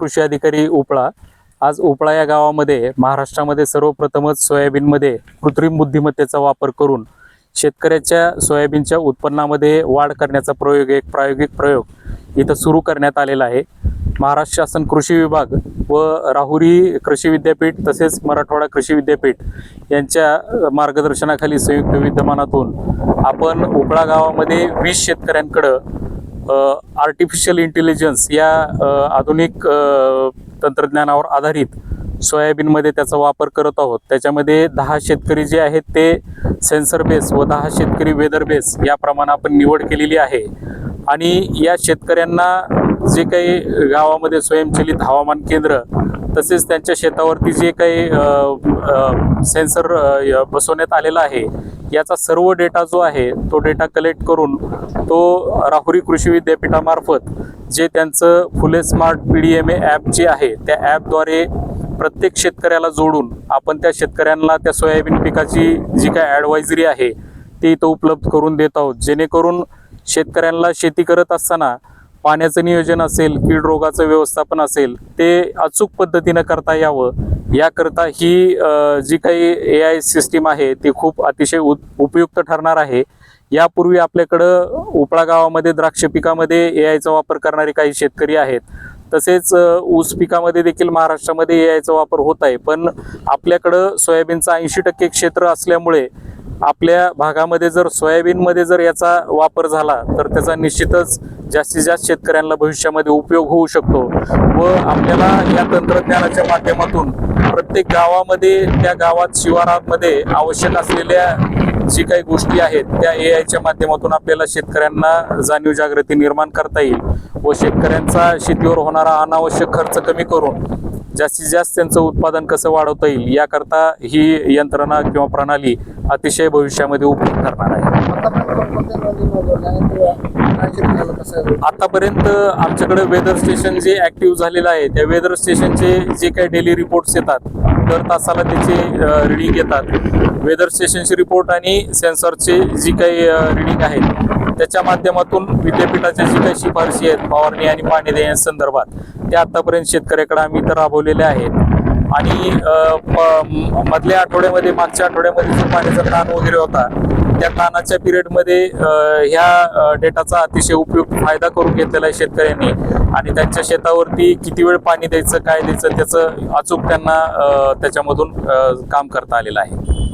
कृषी अधिकारी उपळा. आज उपळा या गावामध्ये महाराष्ट्रामध्ये सर्वप्रथमच सोयाबीनमध्ये कृत्रिम बुद्धिमत्तेचा वापर करून शेतकऱ्याच्या सोयाबीनच्या उत्पन्नामध्ये वाढ करण्याचा प्रयोग एक प्रायोगिक प्रयोग इथं सुरू करण्यात आलेला आहे. महाराष्ट्र शासन कृषी विभाग व राहुरी कृषी विद्यापीठ तसेच मराठवाडा कृषी विद्यापीठ यांच्या मार्गदर्शनाखाली संयुक्त विद्यमानातून आपण उपळा गावामध्ये वीस शेतकऱ्यांकडं आर्टिफिशियल इंटेलिजन्स या आधुनिक तंत्रज्ञानावर आधारित सोयाबीनमध्ये त्याचा वापर करत आहोत. त्याच्यामध्ये दहा शेतकरी जे आहेत ते सेन्सर बेस व दहा शेतकरी वेदर बेस याप्रमाणे आपण निवड केलेली आहे. आणि या शेतकऱ्यांना जे काही गावामध्ये स्वयंचलित हवामान केंद्र तसेच त्यांच्या शेतावरती जे काही सेन्सर बसवण्यात आलेलं आहे याचा सर्व डेटा जो आहे तो डेटा कलेक्ट करून तो राहुरी कृषी विद्यापीठामार्फत जे त्यांचं Phule smart P D M A app जे आहे त्या ॲपद्वारे प्रत्येक शेतकऱ्याला जोडून आपण त्या शेतकऱ्यांना त्या सोयाबीन पिकाची जी काय ॲडवायझरी आहे ती इथं उपलब्ध करून देत आहोत. जेणेकरून शेतकऱ्यांना शेती करत असताना पाण्याचं नियोजन असेल कीड रोगाचं व्यवस्थापन असेल ते अचूक पद्धतीनं करता यावं. याकरता ही जी काही ए आय सिस्टीम आहे ती खूप अतिशय उ उपयुक्त ठरणार आहे. यापूर्वी आपल्याकडं उपळा गावामध्ये द्राक्ष पिकामध्ये ए आयचा वापर करणारे काही शेतकरी आहेत. तसेच ऊस पिकामध्ये देखील महाराष्ट्रामध्ये ए आयचा वापर होत आहे. पण आपल्याकडं सोयाबीनचं ऐंशी टक्के क्षेत्र असल्यामुळे आपल्या भागामध्ये जर सोयाबीनमध्ये जर याचा वापर झाला तर त्याचा निश्चितच जास्तीत जास्त शेतकऱ्यांना भविष्यामध्ये उपयोग होऊ शकतो. व आपल्याला या तंत्रज्ञानाच्या माध्यमातून प्रत्येक गावामध्ये त्या गावात शिवारामध्ये आवश्यक असलेल्या जी काही गोष्टी आहेत त्या ए आयच्या माध्यमातून आपल्याला शेतकऱ्यांना जाणीव जागृती निर्माण करता येईल व शेतकऱ्यांचा शेतीवर होणारा अनावश्यक खर्च कमी करून जास्तीत जास्त त्यांचं उत्पादन कसं वाढवता येईल याकरता ही यंत्रणा किंवा प्रणाली अतिशय भविष्यामध्ये उपयोग ठरणार आहे. आतापर्यंत आमच्याकडे वेदर स्टेशन जे ऍक्टिव्ह झालेलं आहे त्या वेदर स्टेशनचे जे काही डेली रिपोर्ट्स येतात दर तासाला त्याचे रिडिंग येतात. वेदर स्टेशनचे रिपोर्ट आणि सेन्सरचे जी काही रिडिंग आहेत त्याच्या माध्यमातून विद्यापीठाच्या जी काही शिफारशी आहेत फवारणी आणि पाणी देण्यासंदर्भात त्या आतापर्यंत शेतकऱ्याकडे आम्ही तर राबवलेल्या आहेत. आणि प- मधल्या आठवड्यामध्ये मागच्या आठवड्यामध्ये जो पाण्याचा ताण वगैरे होता त्या ताणाच्या पिरियडमध्ये ह्या डेटाचा अतिशय उपयोग फायदा करून घेतलेला आहे शेतकऱ्यांनी. आणि त्यांच्या शेतावरती किती वेळ पाणी द्यायचं काय द्यायचं त्याचं अचूक त्यांना त्याच्यामधून काम करता आलेलं आहे.